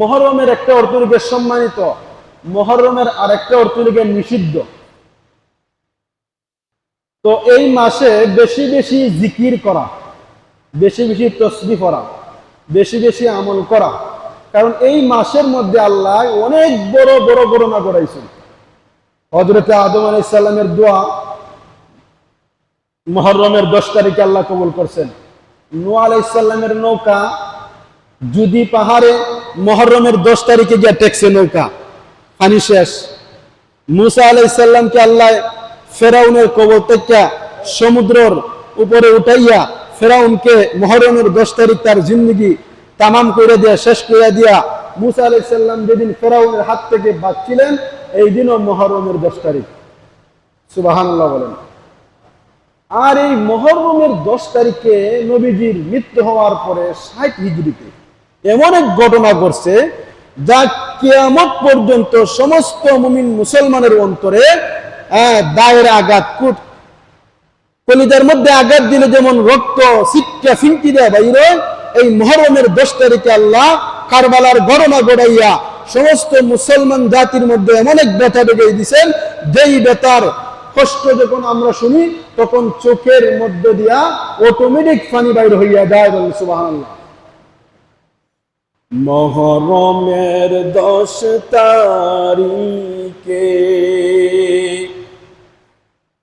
মহরমের একটা অর্থ লিখে সম্মানিত, মহরমের আর একটা অর্থ লিখে নিষিদ্ধ। তো এই মাসে বেশি বেশি জিকির করা, বেশি বেশি তসবি করা বেশি বেশি আমল করা। কারণ এই মাসের মধ্যে আল্লাহ অনেক বড় বড় গণনা করাইছেন হজরতে আদম আলাইসাল্লামের দোয়া মহরমের দশ তারিখে আল্লাহ কবুল করছেন। নোয়া আলাইসাল্লামের নৌকা যদি পাহাড়ে মহরমের দশ তারিখে গিয়ে টেকছে নৌকা। পানি শেষ। মুসা আলাইসাল্লামকে আল্লাহ ফেরাউনের কবর থেকে সমুদ্রর উপরে উঠাইয়া ফেরাউনকে মহরমের দশ তারিখ তার জিন্দগি তামাম করে দিয়া, শেষ করে দিয়া মুসা আলাইসাল্লাম যেদিন ফেরাউনের হাত থেকে বাঁচছিলেন, এই দিনও মহরমের দশ তারিখ। সুবাহান্লাহ বলেন। আর এই মহরমের দশ তারিখে নবীজির মৃত্যু হওয়ার পরে ষাট হিজড়িতে এমন এক ঘটনা ঘটছে যা কিয়ামত পর্যন্ত সমস্ত মুমিন মুসলমানের অন্তরে দায়ের আঘাত, কুট কলিজার মধ্যে আঘাত দিলে যেমন রক্ত সিটকা ফিনকি দেয় বাইরে, এই মহরমের দশ তারিখে আল্লাহ কারবালার ঘটনা গড়াইয়া সমস্ত মুসলমান জাতির মধ্যে এমন এক ব্যথা ডেকে দিছেন, যেই ব্যথার কষ্ট যখন আমরা শুনি, তখন চোখের মধ্য দিয়া অটোমেটিক পানি বাইর হইয়া যায় বলে সুবহানাল্লাহ। মহরমের দশ তারিখে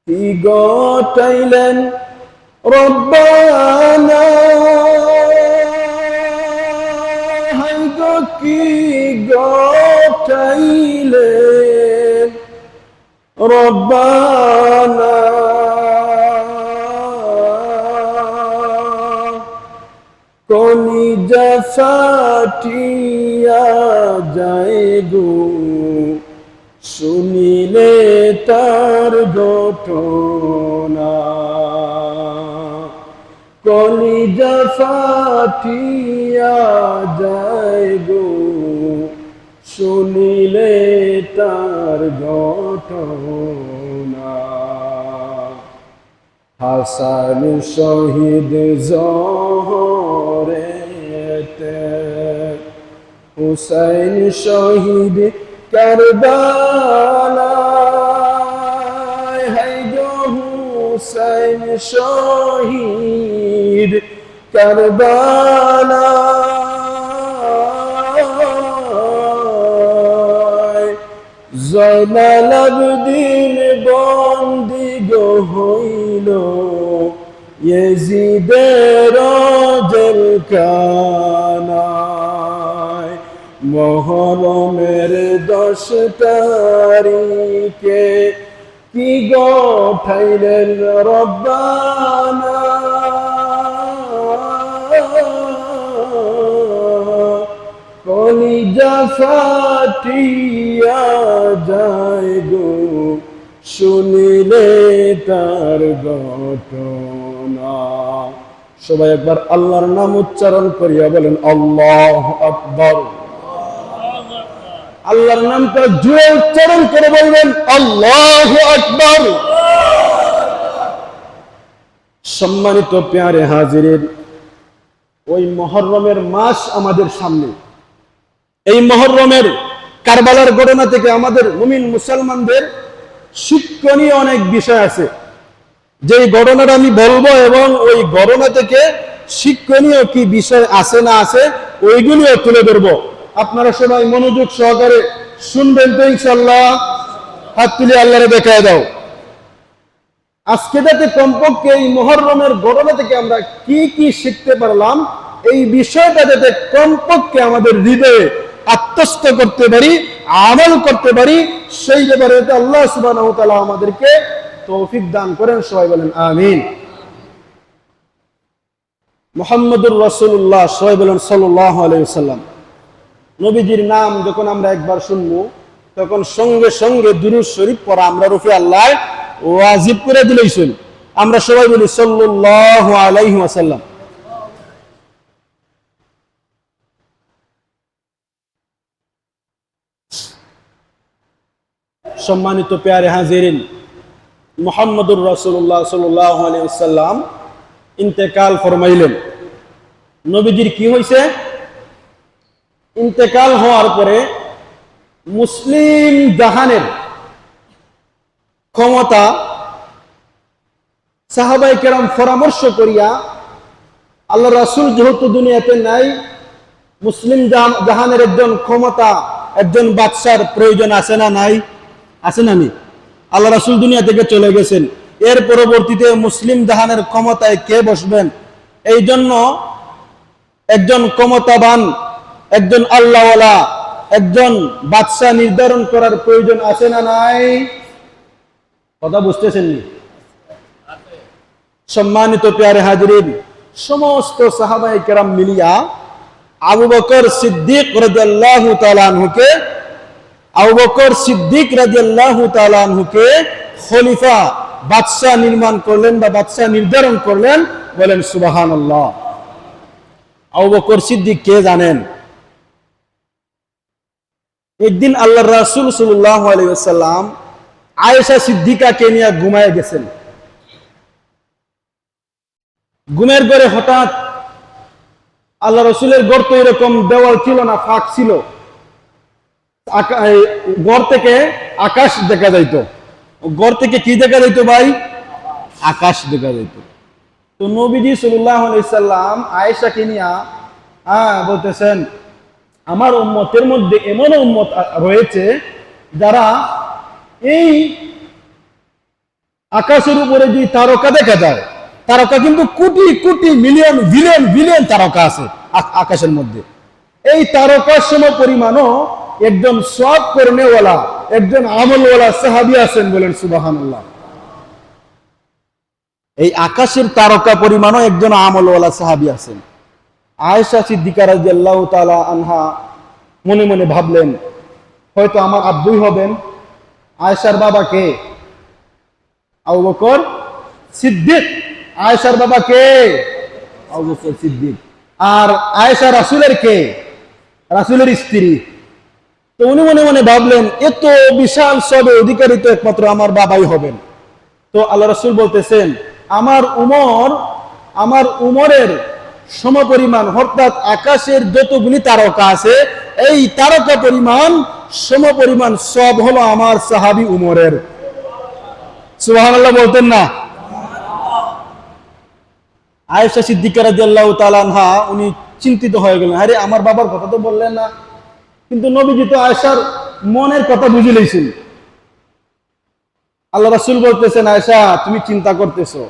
কি গটাইলেন রব্বানা? কি গটাইলেন রব্বানা? কলিজা ফাটিয়া যায় গো, শুনিলে তার ঘটনা। কলিজা ফাটিয়া যায় গো, শুনিলে তার ঘটনা। হাসান শহীদ জহরেতে হুসাইন শহীদ কারবালায় হাই গো হুসাইন শহীদ কারবালায় জয়নাল আবদিন বন্দি গো হইল ইয়েজিদের জেলখানায় মহরমের দশ তারিখে কি গঠাইলেন রব্বানা? কলিজা ফাটিয়া যায় গো, শুনিলে তার ঘটনা। সবাই একবার আল্লাহর নাম উচ্চারণ করিয়া বলেন, আল্লাহ আকবর। আল্লাহর নামটা জুড়ে উচ্চারণ করে বলবেন, আল্লাহ আকবর। সম্মানিত পেয়ারে হাজিরের, ওই মহরমের মাস আমাদের সামনে। এই মহরমের কারবালার ঘটনা থেকে আমাদের মুমিন মুসলমানদের শিক্ষণীয় অনেক বিষয় আছে। যে ঘটনাটা আমি বলব এবং ওই ঘটনা থেকে শিক্ষণীয় কি বিষয় আছে না আছে, ওইগুলিও তুলে ধরবো। আপনারা সবাই মনোযোগ সহকারে শুনবেন তো ইনশাল্লাহ হাত তুলে আল্লাহরে দেখায় দাও। আজকে যাতে কমপক্ষে এই মহরমের ঘটনা থেকে আমরা কি কি শিখতে পারলাম, এই বিষয়টা যাতে কমপক্ষে আমাদের হৃদয়ে আত্মস্থ করতে পারি, আমল করতে পারি, সেই ব্যাপারে আল্লাহ সুবাহ আমাদেরকে তৌফিক দান করেন, সবাই বলেন আমিন। মোহাম্মদুর রসুল্লাহ সবাই বলেন সাল্লাহ আলাইসাল্লাম নবীজির নাম যখন আমরা একবার শুনব, তখন সঙ্গে সঙ্গে দুরুদ শরীফ পড়া আমরা রফি আল্লাহ ওয়াজিব করে দিলেই শুন আমরা সবাই বলি সাল্লাহ আলাইহি সম্মানিত পেয়ারে হাজিরিন, মোহাম্মদুর রসুল্লাহ সাল্লাহ ইন্তেকাল ফরমাইলেন। নবীজির কি হয়েছে ইন্তেকাল হওয়ার পরে মুসলিম জাহানের ক্ষমতা সাহাবাই কেরাম পরামর্শ করিয়া আল্লাহ রাসুল যেহেতু দুনিয়াতে নাই, মুসলিম জাহান- জাহানের একজন ক্ষমতা, একজন বাদশার প্রয়োজন আছে না নাই? আছে না নি আল্লাহ রাসুল দুনিয়া থেকে চলে গেছেন। এর পরবর্তীতে মুসলিম জাহানের ক্ষমতায় কে বসবেন? এই জন্য একজন ক্ষমতাবান একজন আল্লাহওয়ালা, একজন বাদশাহ নির্ধারণ করার প্রয়োজন আছে না নাই? কথা বুঝতেছেন সম্মানিত পেয়ারে হাজিরিন, সমস্ত সাহাবাই কেরাম মিলিয়া আবু বকর সিদ্দিক রাদিয়াল্লাহু তাআলা আনহুকে, আবু বকর সিদ্দিক আনহুকে খলিফা, বাদশাহ নির্মাণ করলেন বা বাদশাহ নির্ধারণ করলেন বলেন সুবহানাল্লাহ। আবু বকর সিদ্দিক কে জানেন? একদিন আল্লাহ রাসূল সাল্লাল্লাহু আলাইহি ওয়াসাল্লাম আয়েশা সিদ্দিকাকে নিয়ে ঘুমায় গেছেন। ঘুমের ঘরে হঠাৎ আল্লাহ রসুলের গড় তো এরকম দেওয়াল ছিল না, ফাঁক ছিল। গড় থেকে আকাশ দেখা যাইতো। গড় থেকে কি দেখা যাইতো ভাই? আকাশ দেখা যাইতো। তো নবীজি সাল্লাহ সাল্লাম আয়েশাকে নিয়া হ্যাঁ বলতেছেন আমার উম্মতের মধ্যে এমন উম্মত রয়েছে যারা এই আকাশের উপরে যে তারকা দেখা যায়, তারকা কিন্তু crore crore million, billion billion তারকা আছে আকাশের মধ্যে। এই তারকার সম পরিমাণও একজন সব কর্মেওয়ালা একজন আমলওয়ালা সাহাবি আছেন বলেন সুবাহান এই আকাশের তারকা পরিমাণও একজন আমলওয়ালা সাহাবি আছেন। আয়েশা সিদ্দিকা রাদিয়াল্লাহু তাআলা আনহা মনে মনে ভাবলেন, হয়তো আমার আব্বুই হবেন। আয়েশার বাবা কে? আবু বকর সিদ্দিক। আয়েশার বাবা কে? বকর সিদ্দিক। আর আয়েশা রাসূলের কে? রাসূলের স্ত্রী। তো উনি মনে মনে ভাবলেন, এত বিশাল সবে অধিকারী তো একমাত্র আমার বাবাই হবেন। তো আল্লাহ রসুল বলতেছেন, আমার উমর, আমার উমরের সমপরিমাণ, অর্থাৎ আকাশের যতগুলি তারকা আছে, এই তারকা পরিমাণ, সমপরিমাণ সব হলো আমার সাহাবি উমরের। সুবহানাল্লাহ বলতেন না? আয়েশা সিদ্দিকা রাদিয়াল্লাহু উনি চিন্তিত হয়ে গেলেন, আরে, আমার বাবার কথা তো বললেন না। কিন্তু নবীজি তো আয়েশার মনের কথা বুঝে লইছেন আল্লাহ রাসূল বলতেছেন, আয়েশা, তুমি চিন্তা করতেছো।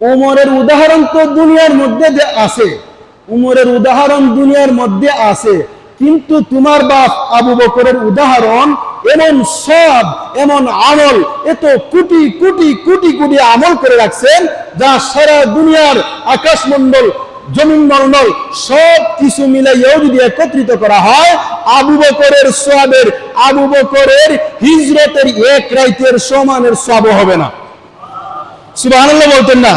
উমরের উদাহরণ তো দুনিয়ার মধ্যে আছে, উমরের উদাহরণ দুনিয়ার মধ্যে আছে, কিন্তু তোমার বাপ আবু বকরের উদাহরণ এমন সব, এমন আমল এত কোটি কোটি কোটি কোটি আমল করে রাখছেন, যা সারা দুনিয়ার আকাশমণ্ডল জমিন মন্ডল সব কিছু মিলাইয়াও যদি একত্রিত করা হয়, আবু বকরের সোয়াবের আবু বকরের হিজরতের এক রাইতের সমানের সব হবে না। সুবহানাল্লাহ বলতেন না।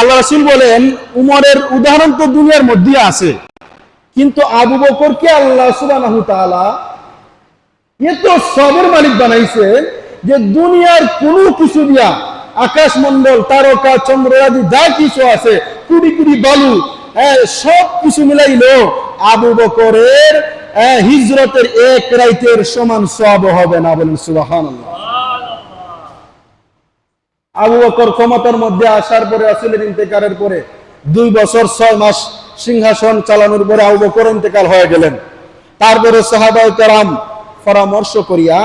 আল্লাহ রাসূল বলেন উমরের উদাহরণ তো দুনিয়ার মধ্যে আছে। কিন্তু আবু বকরকে আল্লাহ তাআলা এত সবের মালিক বানাইছে যে দুনিয়ার কোনো কিছু দিয়া আকাশ মন্ডল তারকা চন্দ্র আদি যা কিছু আছে কুড়ি কুড়ি বালু হ্যাঁ, সব কিছু মিলাইলো আবু বকরের হিজরতের এক রাইতের সমান সব হবে না বলেন সুবহানাল্লাহ। আবু বকর ক্ষমতার মধ্যে আসার পরে আসলের ইন্তেকারের পরে দুই বছর ছয় মাস সিংহাসন চালানোর পরে আবু বকর ইন্তেকাল হয়ে গেলেন। তারপরে সাহাবায়ে কেরাম পরামর্শ করিয়া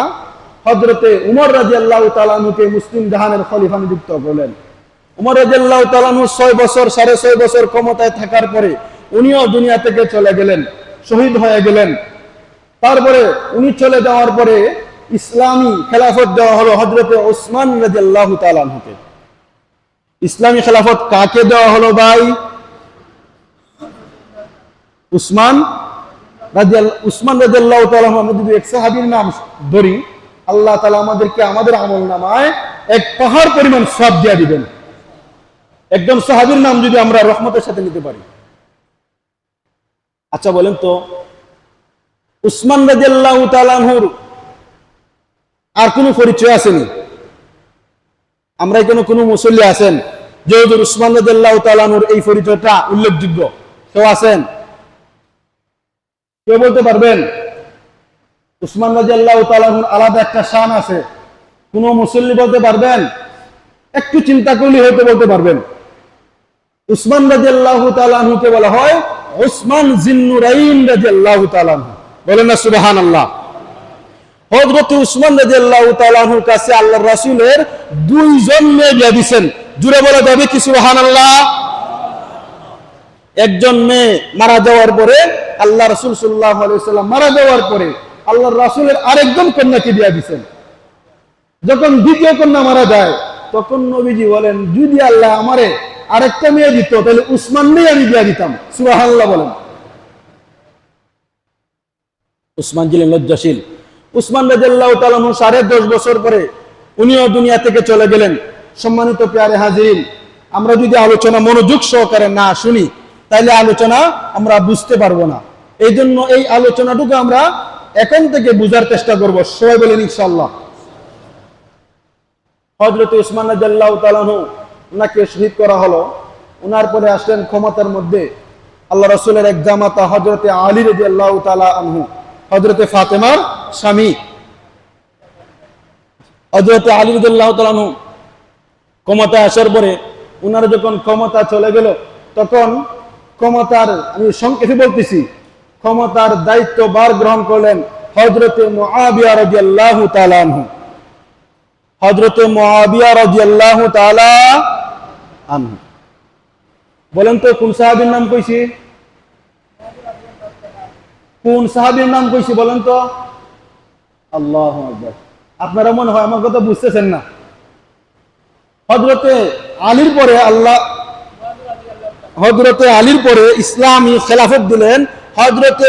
হজরতে উমর রাজি আল্লাহ তালানুকে মুসলিম জাহানের খলিফা নিযুক্ত করলেন। উমর রাজি আল্লাহ তালানু ছয় বছর, সাড়ে ছয় বছর ক্ষমতায় থাকার পরে উনিও দুনিয়া থেকে চলে গেলেন, শহীদ হয়ে গেলেন। তারপরে উনি চলে যাওয়ার পরে ইসলামী খেলাফত দেওয়া হলো হজরতে ওসমান রাজি আল্লাহ তালানহুকে ইসলামী খেলাফত কাকে দেওয়া হলো ভাই? উসমান উসমান রাজিয়াল্লাহ তাআলা আমরা যদি এক সাহাবীর নাম ধরি, আল্লাহ তালা আমাদেরকে আমাদের আমল নামায় এক পাহাড় পরিমাণ সব দিয়া দিবেন। একজন সাহাবীর নাম যদি আমরা রহমতের সাথে নিতে পারি। আচ্ছা বলেন তো, উসমান রাজি আল্লাহ তাআলাহুর আর কোনো পরিচয় আসেনি। আমরা এখানে কোনো মুসল্লি আছেন। যে হুজুর উসমান রাজিয়াল্লাহ তাআলাহুর এই পরিচয়টা উল্লেখযোগ্য। কেউ আছেন? কেউ বলতে পারবেন? উসমান রাজি আল্লাহ আলাদা একটা শান আছে। কোন মুসল্লি বলতে পারবেন? একটু চিন্তা করলে হয়তো বলতে পারবেন। উসমান রাজি আল্লাহ তালাহুকে বলা হয় উসমান জিন্নুরাইন রাজি আল্লাহ তালাহু বলেন না সুবাহান আল্লাহ বিয়া আরেকজন কন্যাকে দিয়া দিছেন যখন দ্বিতীয় কন্যা মারা যায়, তখন নবীজি বলেন, যদি আল্লাহ আমারে আরেকটা মেয়ে দিত, তাহলে উসমান মেয়ে আমি দিয়া দিতাম। সুবাহ বলেন। উসমান ছিলেন লজ্জাশীল। উসমান রাজাল্লাহ সাড়ে দশ বছর পরে উনিও দুনিয়া থেকে চলে গেলেন। সম্মানিত পেয়ারে হাজির, আমরা যদি আলোচনা মনোযোগ সহকারে না শুনি তাহলে আলোচনা আমরা বুঝতে পারব না। এই জন্য এই আলোচনাটুকু আমরা এখন থেকে বুঝার চেষ্টা করব। সবাই বলেন ইনশাল্লাহ হজরত উসমান রাজাল্লাহ ওনাকে শহীদ করা হলো। ওনার পরে আসলেন ক্ষমতার মধ্যে আল্লাহ রসুলের এক জামাতা হজরতে আলী রাজি আল্লাহ তালা আনহু। হজরতে ফাতেমার স্বামী। হজরতে আলী রদুল্লাহ তালানহু ক্ষমতায় আসার পরে উনার যখন ক্ষমতা চলে গেল, তখন ক্ষমতার, আমি সংক্ষেপে বলতেছি, ক্ষমতার দায়িত্ব বার গ্রহণ করলেন হজরতে হজরতে বলেন তো, কোন সাহাবীর নাম কইছি? কোন সাহাবীর নাম কইছি বলেন তো? আল্লাহু আপনারা মনে হয় আমার কথা বুঝতেছেন না। হজরতে আলীর পরে আল্লাহ হজরতে আলীর পরে ইসলামী খেলাফত দিলেন হজরতে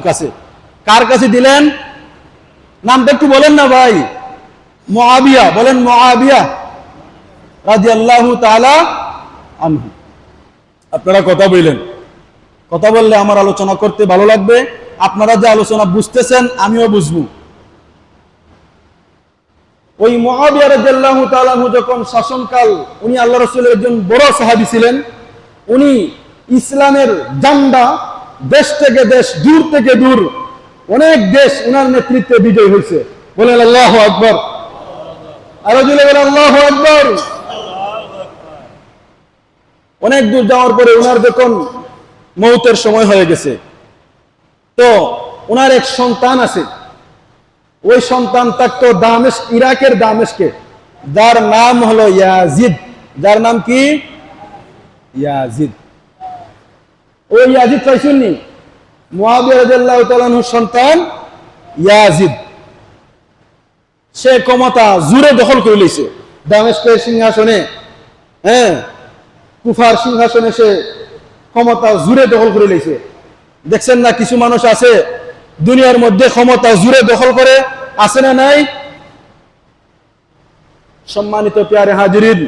কাছে। কার কাছে দিলেন? নামটা একটু বলেন না ভাই। মুআবিয়া, বলেন রাদিয়াল্লাহু তাআলা আনহু। আপনারা কথা বললেন। কথা বললে আমার আলোচনা করতে ভালো লাগবে। আপনারা যে আলোচনা বুঝতেছেন, আমিও বুঝব। ওই মহাবিয়া রাদিয়াল্লাহু তাআলা যখন শাসনকাল, উনি আল্লাহ রাসূলের একজন বড় সাহাবী ছিলেন। উনি ইসলামের জান্ডা দেশ থেকে দেশ, দূর থেকে দূর, অনেক দেশ উনার নেতৃত্বে বিজয় হয়েছে। বলেন, আল্লাহু আকবার। আরও জুড়ে বলেন, আল্লাহু আকবার। অনেক দূর যাওয়ার পরে উনার যখন মৌতের সময় হয়ে গেছে তো ওনার এক সন্তান আছে। ওই সন্তান থাকতো দামেশ, ইরাকের দামেশকে। যার নাম হলো ইয়াজিদ। যার নাম কি? ইয়াজিদ। ওই ইয়াজিদ মুয়াবিয়া রাদিয়াল্লাহু সন্তান ইয়াজিদ। সে ক্ষমতা জুড়ে দখল করে লইছে দামেশকের সিংহাসনে হ্যাঁ কুফার সিংহাসনে সে ক্ষমতা জুড়ে দখল করে লইছে দেখছেন না কিছু মানুষ আছে, দুনিয়ার মধ্যে ক্ষমতা জুড়ে দখল করে, আছে না নাই? সম্মানিত পেয়ারে হাজিরিন,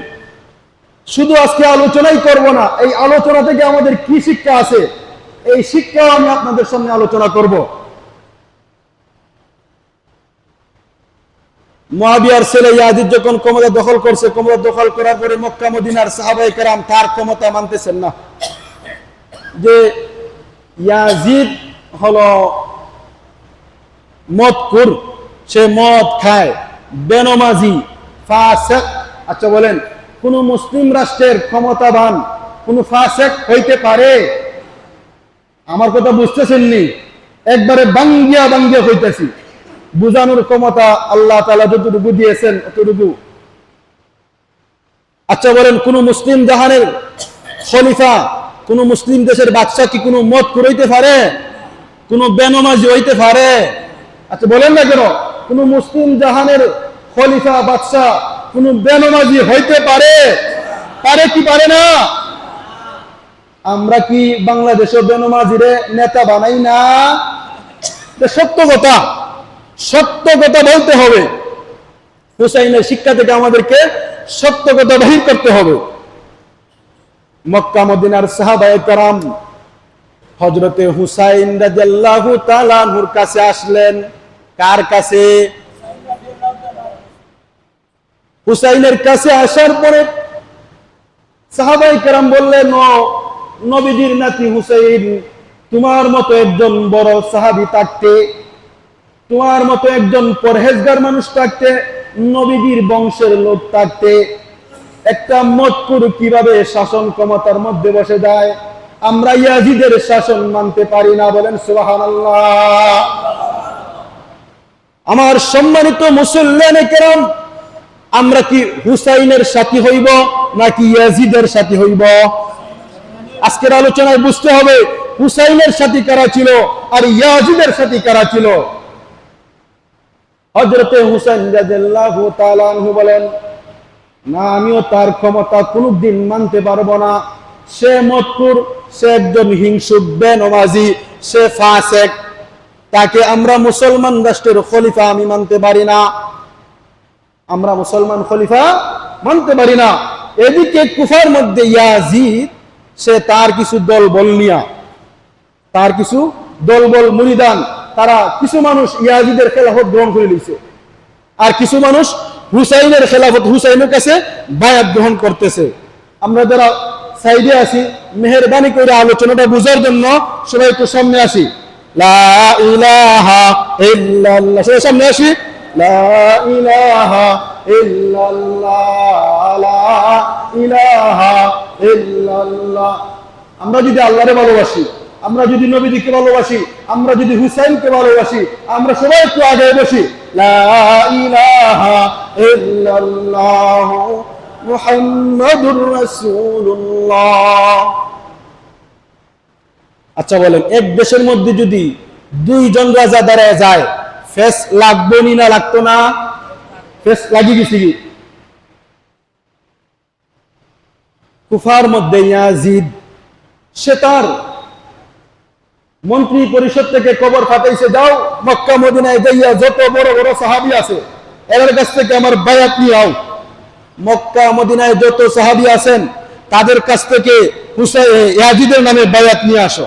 শুধু আজকে আলোচনাই করব না, এই আলোচনা থেকে আমাদের কি শিক্ষা আছে, এই শিক্ষাও আমি আপনাদের সামনে আলোচনা করব। মহাবিয়ার ছেলে ইয়াজিদ যখন ক্ষমতা দখল করছে, ক্ষমতা দখল করার পরে মক্কা মদিনার সাহাবাই কেরাম তার ক্ষমতা মানতেছেন না। যে ইয়াজিদ হলো মদকুর সে মদ খায়। বেনমাজি, ফাসেক আচ্ছা বলেন, কোন মুসলিম রাষ্ট্রের ক্ষমতাবান কোন ফাসেক হইতে পারে? আমার কথা বুঝতেছেননি। একবারে বাঙ্গিয়া বাঙ্গিয়া হইতেছি। বুঝানোর ক্ষমতা আল্লাহ তালা যতটুকু দিয়েছেন অতটুকু। আচ্ছা বলেন, কোন মুসলিম জাহানের খলিফা কোন মুসলিম দেশের বাদশা কি কোনো মত করইতে পারে? কোন বেনমাজি হইতে পারে? আচ্ছা বলেন না কেন? কোন মুসলিম জাহানের খলিফা বাদশা কোন বেনমাজি হইতে পারে? পারে কি পারে না? আমরা কি বাংলাদেশে বেনমাজিরে নেতা বানাই না? সত্য কথা। সত্য কথা বলতে হবে। হুসাইনের শিক্ষা থেকে আমাদেরকে সত্য কথা বাহির করতে হবে। মক্কা মদিনার সাহাবায়ে কারাম হজরতে হুসাইন তাআলা কাছে আসলেন। কার কাছে? হুসাইনের কাছে আসার পরে বললেন "ও, নবীজির নাতি হুসাইন তোমার মতো একজন বড় সাহাবি থাকতে তোমার মতো একজন পরহেজগার মানুষ থাকতে নবীদের বংশের লোক থাকতে একটা মতকুর কীভাবে শাসন ক্ষমতার মধ্যে বসে যায়? আমরা ইয়াজিদের শাসন মানতে পারি না বলেন, সুবহানাল্লাহ। আমার সম্মানিত মুসল্লানে কেরাম, আমরা কি হুসাইনের সাথী হইব নাকি ইয়াজিদের সাথী হইব? আজকের আলোচনায় বুঝতে হবে, হুসাইনের সাথী কারা ছিল আর ইয়াজিদের সাথী কারা ছিল। হজরতে হুসাইন বলেন না, আমিও তার ক্ষমতা কোনদিন মানতে পারব না। সে মতকুর সে একজন হিংসুক বেনমাজি, সে ফাসেক। তাকে আমরা মুসলমান রাষ্ট্রের খলিফা আমি মানতে পারি না। আমরা মুসলমান খলিফা মানতে পারি না। এদিকে কুফার মধ্যে ইয়াজিদ, সে তার কিছু দল বল নিয়া, তার কিছু দলবল মুরিদান, তারা কিছু মানুষ ইয়াজিদের খেলাফত গ্রহণ করে নিয়েছে আর কিছু মানুষ হুসাইনের খেলাফত হুসাইনের কাছে বায়াত গ্রহণ করতেছে। আমরা যারা সাইডে আছি, মেহরবানি করে আলোচনাটা বোঝার জন্য সবাই একটু সামনে আসি। সামনে আসি। আমরা যদি আল্লাহরে ভালোবাসি, আমরা যদি নবীদিকে ভালোবাসি, আমরা যদি হুসাইনকে ভালোবাসি, আমরা সবাই একটু আগে বসি। লা ইল্লাল্লাহ মুহাম্মাদুর রাসূলুল্লাহ। আচ্ছা বলেন, এক দেশের মধ্যে যদি দুইজন রাজা দাঁড়ায় যায়, ফেস লাগবো নি না লাগতো না? ফেস লাগি গেছি কি? কুফার মধ্যে ইয়াজিদ, সে তার মন্ত্রী পরিষদ থেকে কবর ফাটাইছে, যাও, মক্কা, মদিনায় যাইয়া যত বড় বড় সাহাবি আছে এদের কাছ থেকে আমার বায়াত নিয়ে আও। মক্কা, মদিনায় যত সাহাবি আছেন, তাদের কাছ থেকে ইয়াজিদের নামে বায়াত নিয়ে আসো।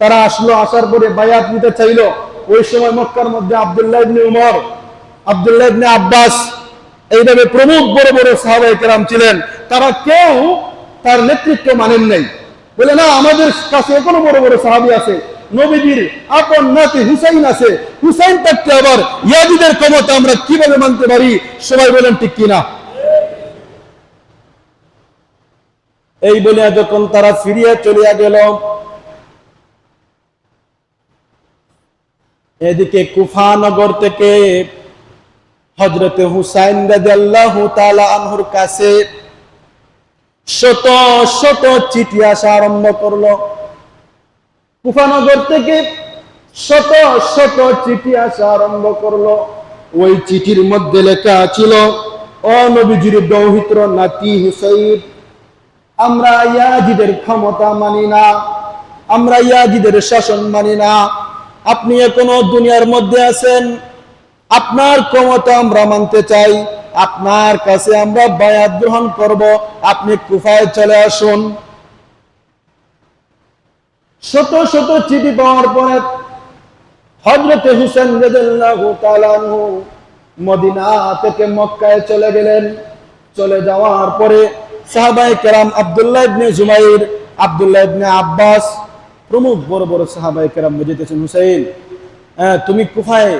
তারা আসলো, আসার পরে বায়াত নিতে চাইলো। ওই সময় মক্কার মধ্যে আব্দুল্লাহ ইবনে উমর, আব্দুল্লাহ ইবনে আব্বাস, এইভাবে প্রমুখ বড় বড় সাহাবাই কেরাম ছিলেন। তারা কেউ তার নেতৃত্ব মানেন নাই। বলে, না, আমাদের কাছে এখনও বড় বড় সাহাবি আছে। নবীজির আপন নাতি হুসাইন আছে। হুসাইন থাকতে আবার ইয়াজিদের ক্ষমতা আমরা কীভাবে মানতে পারি? সবাই বলেন ঠিক কিনা? এই বলিয়া যখন তারা ফিরিয়া চলিয়া গেল। এদিকে কুফানগর থেকে হজরতে হুসাইন আনহুর কাছে শত শত চিঠি আসা আরম্ভ করল। কুফানগর থেকে শত শত চিঠি আসা আরম্ভ করল। ওই চিঠির মধ্যে লেখা ছিল অনবিজির দৌহিত্র নাতি হুসাইন, আমরা ইয়াজিদের ক্ষমতা মানি না, আমরা ইয়াজিদের শাসন মানি না। আপনি এখনও দুনিয়ার মধ্যে আছেন, আপনার ক্ষমতা আমরা মানতে চাই, আপনার কাছে আমরা বায়াত গ্রহণ করব। আপনি কুফায় চলে আসুন। শত শত চিঠি পাওয়ার পরে হজরতে হুসেন মদিনা থেকে মক্কায় চলে গেলেন। চলে যাওয়ার পরে সাহাবাই কেরাম আব্দুল্লাহ ইবনে জুমাইর, আব্দুল্লাহ ইবনে আব্বাস, প্রমুখ বড় বড় সাহাবাই কেরাম বুঝিতেছেন হুসাইন হ্যাঁ তুমি কুফায়,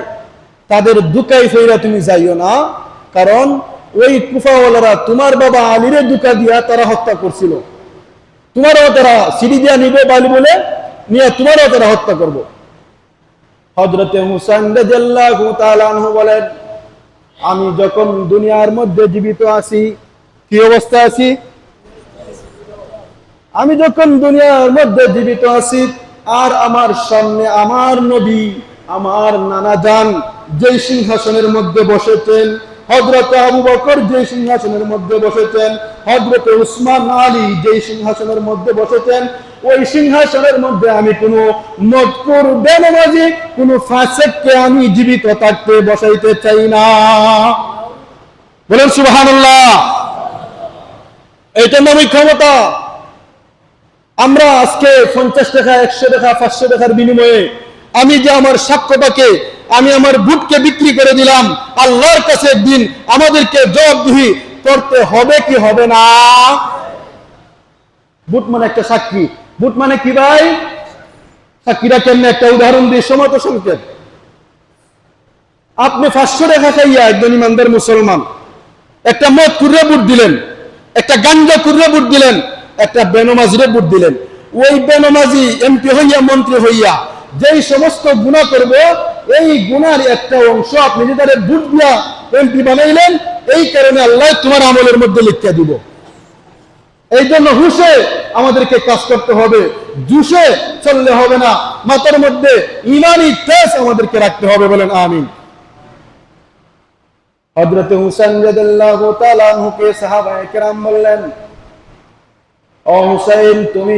তাদের দুকাই ফেরা তুমি যাইও না। কারণ ওই কুফাওয়ালারা তোমার বাবা আলীরে দুকা দিয়া তারা হত্যা করছিল। তোমারও তারা সিঁড়ি দিয়া নিবে বালি বলে নিয়ে তোমারও তারা হত্যা হজরতে বলেন, আমি যখন দুনিয়ার মধ্যে জীবিত আছি, কি অবস্থা আছি? আমি যখন দুনিয়ার মধ্যে জীবিত আছি, আর আমার সামনে আমার নবী, আমার নানা যান যেই সিংহাসনের মধ্যে বসেছেন হজরত আবু বকর যে সিংহাসনের মধ্যে বসেছেন হজরত উসমান আলী যে সিংহাসনের মধ্যে বসেছেন, ওই সিংহাসনের মধ্যে আমি কোনো মতপুর বেনমাজি, কোনো ফাসেককে আমি জীবিত থাকতে বসাইতে চাই না। বলেন সুবহানাল্লাহ। এইটার নামই ক্ষমতা। আমরা আজকে পঞ্চাশ টাকা, একশো টাকা, পাঁচশো টাকার বিনিময়ে আমি যে আমার সাক্ষ্যটাকে আমি আমার বুটকে বিক্রি করে দিলাম। আল্লাহর কাছে একদিন আমাদেরকে জবাবদিহি করতে হবে কি হবে না? বুট মানে একটা সাক্ষী। বুট মানে কি ভাই? সাকিরা কেমনে একটা উদাহরণ দিয়ে সময় তো সংকেত। আপনি পাঁচশো টাকা খাইয়া একজন ইমানদার মুসলমান, একটা মদ কুর্রে বুট দিলেন, একটা গাঞ্জা কুর্রে বুট দিলেন, একটা বেনমাজিরে বুট দিলেন। ওই বেনমাজি এমপি হইয়া, মন্ত্রী হইয়া যেই সমস্ত গুণা করব এই গুনার একটা অংশ আপনি যে তাদের বুট দিয়া এমপি বানাইলেন, এই কারণে আল্লাহ তোমার আমলের মধ্যে লিখিয়া দিব। এই জন্য হুশে আমাদেরকে কাজ করতে হবে, জুসে চললে হবে না, মাথার মধ্যে ইমানি তেজ আমাদেরকে রাখতে হবে বলেন, আমিন। হযরত হুসেন বললেন, ও হুসাইন, তুমি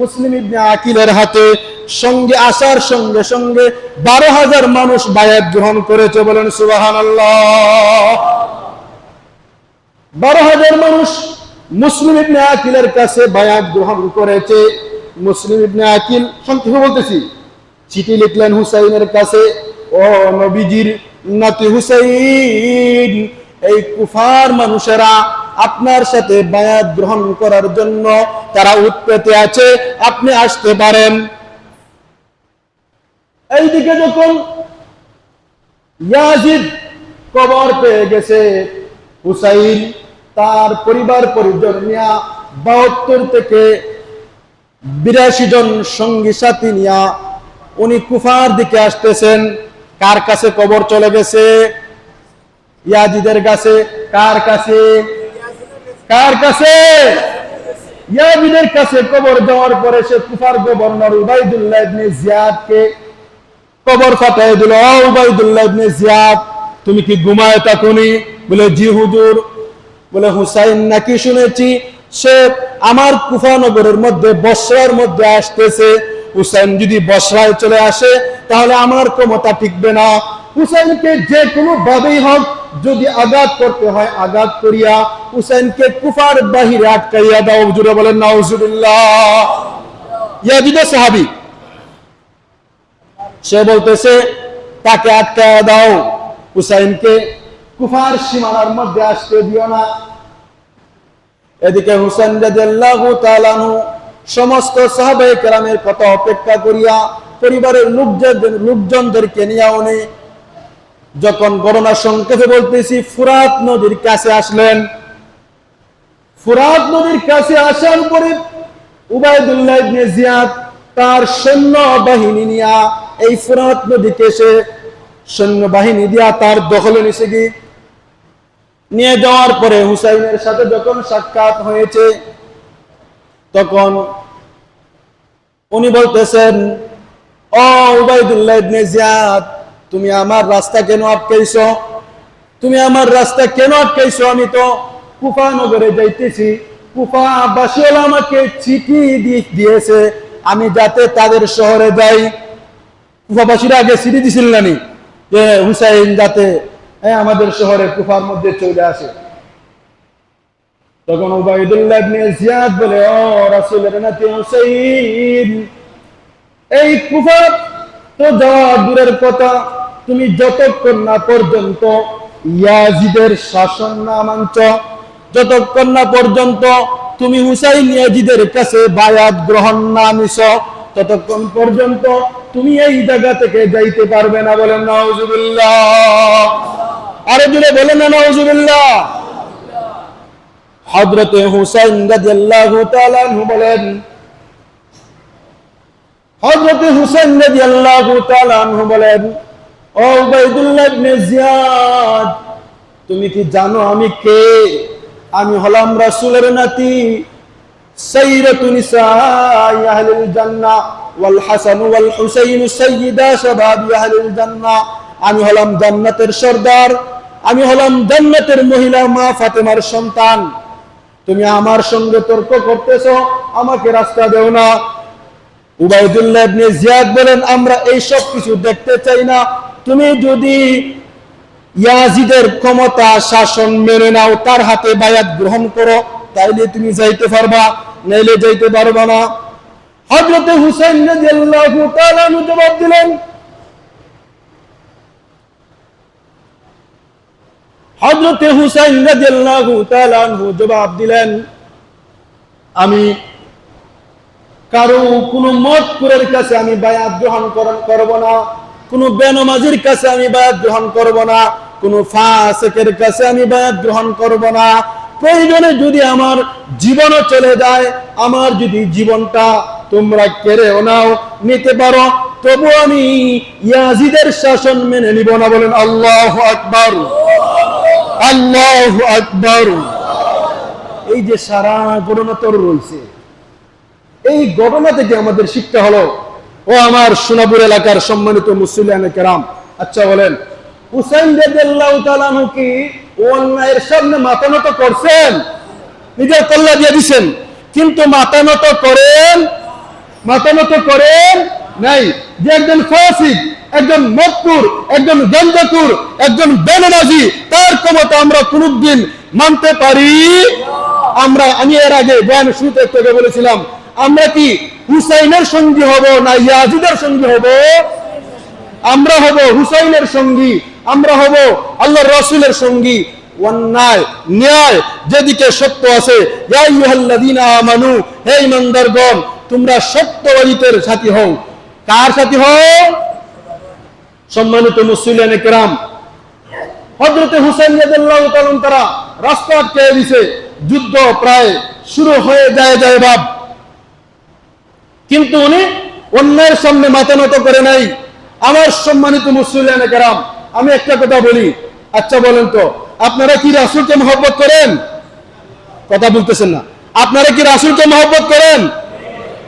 মুসলিম ইবনে আকিলের হাতে সঙ্গে আসার সঙ্গে সঙ্গে বারো হাজার মানুষ বায়াত গ্রহণ করেছে বলেন সুবাহান বারো হাজার মানুষ মুসলিম ইবনে আকিলের কাছে বায়াত গ্রহণ করেছে। মুসলিম ইবনে আকিল, সংক্ষেপে বলতেছি, চিঠি লিখলেন হুসাইনের কাছে, ও নবীজির নাতি হুসাইন, এই কুফার মানুষেরা আপনার সাথে বায়াত গ্রহণ করার জন্য তারা উৎপেতে আছে, আপনি আসতে পারেন। এইদিকে যখন ইয়াজিদ কবর পেয়ে গেছে, হুসাইন তার পরিবার পরিজন নিয়া বাহাত্তর থেকে বিরাশি জন সঙ্গী সাথী নিয়া উনি কুফার দিকে আসতেছেন। কার কাছে কবর চলে গেছে? ইয়াজিদের কাছে। কার কাছে? কার কাছে? ইয়াজিদের কাছে কবর পরে সে কুফার গভর্নর উবাইদুল্লাহ ইবনে জিয়াদকে কবর ফাটাই দিল উবাইদুল্লাহ ইবনে জিয়াদ, তুমি কি ঘুমায় বলে, জি হুজুর। বলে, হুসাইন নাকি শুনেছি, সে আমার কুফানগরের মধ্যে বসরার মধ্যে আসতেছে। হুসাইন যদি বসরায় চলে আসে, তাহলে আমার ক্ষমতা টিকবে না। হুসাইনকে যে কোনো ভাবেই হোক যদি আঘাত করতে হয়, আঘাত করিয়া হুসাইনকে কুফার বাহিরে আটকাইয়া দাও। জুড়ে বলেন, নাউজুবিল্লাহ। সাহাবী, সে বলতেছে, তাকে আটকায় দাও। হুসাইনকে কুফার সীমানার মধ্যে আসতে দিও না। এদিকে হুসেন আনহু সমস্ত সাহাবায়ে কেরামের কথা অপেক্ষা করিয়া পরিবারের লোকজন লোকজনদেরকে নিয়ে উনি যখন গণনা সংক্ষেপে বলতেছি, ফুরাত নদীর কাছে আসলেন। ফুরাত নদীর কাছে আসার পরে উবাইদুল্লাহ ইবনে জিয়াদ তার সৈন্য বাহিনী নিয়া এই ফুরাত নদীকে সে সৈন্য বাহিনী দিয়া তার দখলে নিছে কি নিয়ে যাওয়ার পরে হুসাইনের সাথে যখন সাক্ষাৎ হয়েছে, তখন উনি বলতেছেন, ও উবাইদুল্লাহ ইবনে জিয়াদ তুমি আমার রাস্তা কেন আটকাইছো? তুমি আমার রাস্তা কেন আটকাইছো? আমি তো কুফা নগরে যাইতেছি। কুফা বাসিওয়াল আমাকে চিঠি দিয়েছে, আমি যাতে তাদের শহরে যাই। কুফাবাসীরা আগে চিঠি দিছিল নানি যে হুসাইন যাতে হ্যাঁ আমাদের শহরে কুফার মধ্যে চলে আসে। তখন উবাইদুল্লাহ বলে, ও রাসূলের নাতি হুসাইন, এই কুফা তো যাওয়া দূরের কথা। তুমি যতক্ষণ না পর্যন্ত ইয়াজিদের শাসন না মানছ, যতক্ষণ না পর্যন্ত তুমি হুসাইন ইয়াজিদের কাছে বায়াত গ্রহণ না নিছ, ততক্ষণ পর্যন্ত তুমি এই জায়গা থেকে যাইতে পারবে না বলেন নাউজুবিল্লাহ। আরও জুড়ে বলেন না নাউজুবিল্লাহ। হযরতে হুসাইন রাদিয়াল্লাহু তাআলা বলেন, হযরত হুসাইন রাদিয়াল্লাহু তাআলা বলেন ও উবাইদুল্লাহ তুমি কি জানো আমি কে? আমি হলাম রাসূলের নাতি হাসান আমি হলাম জান্নাতের সর্দার, আমি হলাম জান্নাতের মহিলা মা ফাতেমার সন্তান। তুমি আমার সঙ্গে তর্ক করতেছো, আমাকে রাস্তা দেও না। উবাইদুল্লাহ ইবনে জিয়াদ বলেন, আমরা এই সব কিছু দেখতে চাই না। তুমি যদি ইয়াজিদের ক্ষমতা শাসন মেনে নাও, তার হাতে বায়াত গ্রহণ করো, তাইলে তুমি যাইতে পারবা, নাইলে যাইতে পারবা না। হজরতে হুসেন জবাব দিলেন হজরতে হুসাইন জবাব দিলেন, আমি কারও কোনো মতপুরের কাছে আমি বায়াত গ্রহণ কর- করব না। কোনো বেনমাজির কাছে আমি বায়াত গ্রহণ করব না, কোনো ফাসেকের কাছে আমি বায়াত গ্রহণ করব না। প্রয়োজনে যদি আমার জীবনও চলে যায়, আমার যদি জীবনটা তোমরা কেড়েও নাও, নিতে পারো, তবু আমি ইয়াজিদের শাসন মেনে নিব না বলেন আল্লাহ আকবার। আল্লাহ আকবার। এই যে সারা ঘটনা তোর রয়েছে। এই ঘটনা থেকে আমাদের শিক্ষা হলো ও আমার সোনাপুর এলাকার সম্মানিত মুসলিয়ান কেরাম আচ্ছা বলেন হুসাইন রাদিয়াল্লাহু তাআলা কি অন্যায়ের সামনে মাথা করছেন? নিজের কল্লা দিয়ে দিছেন, কিন্তু মাথা করেন মাথা করেন নাই। যে একজন ফাসিক একজন মতপুর একজন গঞ্জাকুর একজন বেনমাজি, তার ক্ষমতা আমরা কোনদিন মানতে পারি আমরা, আমি এর আগে বয়ান শুরুতে বলেছিলাম, আমরা কি হুসাইনের সঙ্গী হব না ইয়াজিদের সঙ্গী হব? আমরা হব হুসাইনের সঙ্গী, আমরা হব আল্লাহ রসুলের সঙ্গী। ন্যায় যেদিকে আছে হও। রাস্তা আটকে দিছে যুদ্ধ প্রায় শুরু হয়ে যায় যায় বাপ। কিন্তু উনি অন্যের সামনে মাথা নত করে নাই। আমার সম্মানিত মুসলিয়ান কেরাম, আমি একটা কথা বলি। আচ্ছা বলেন তো, আপনারা কি রাসুলকে মহব্বত করেন? কথা বলতেছেন না। আপনারা কি রাসুলকে মহব্বত করেন?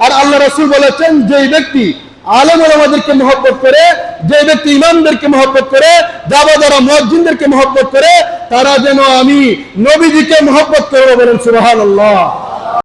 আর আল্লাহ রাসুল বলেছেন যে ব্যক্তি আলম আমাদেরকে মহব্বত করে যে ব্যক্তি ইমামদেরকে মহব্বত করে যাবা যারা মসজিদদেরকে মহব্বত করে, তারা যেন আমি নবীজিকে মহব্বত করব বলেন সুবাহান আল্লাহ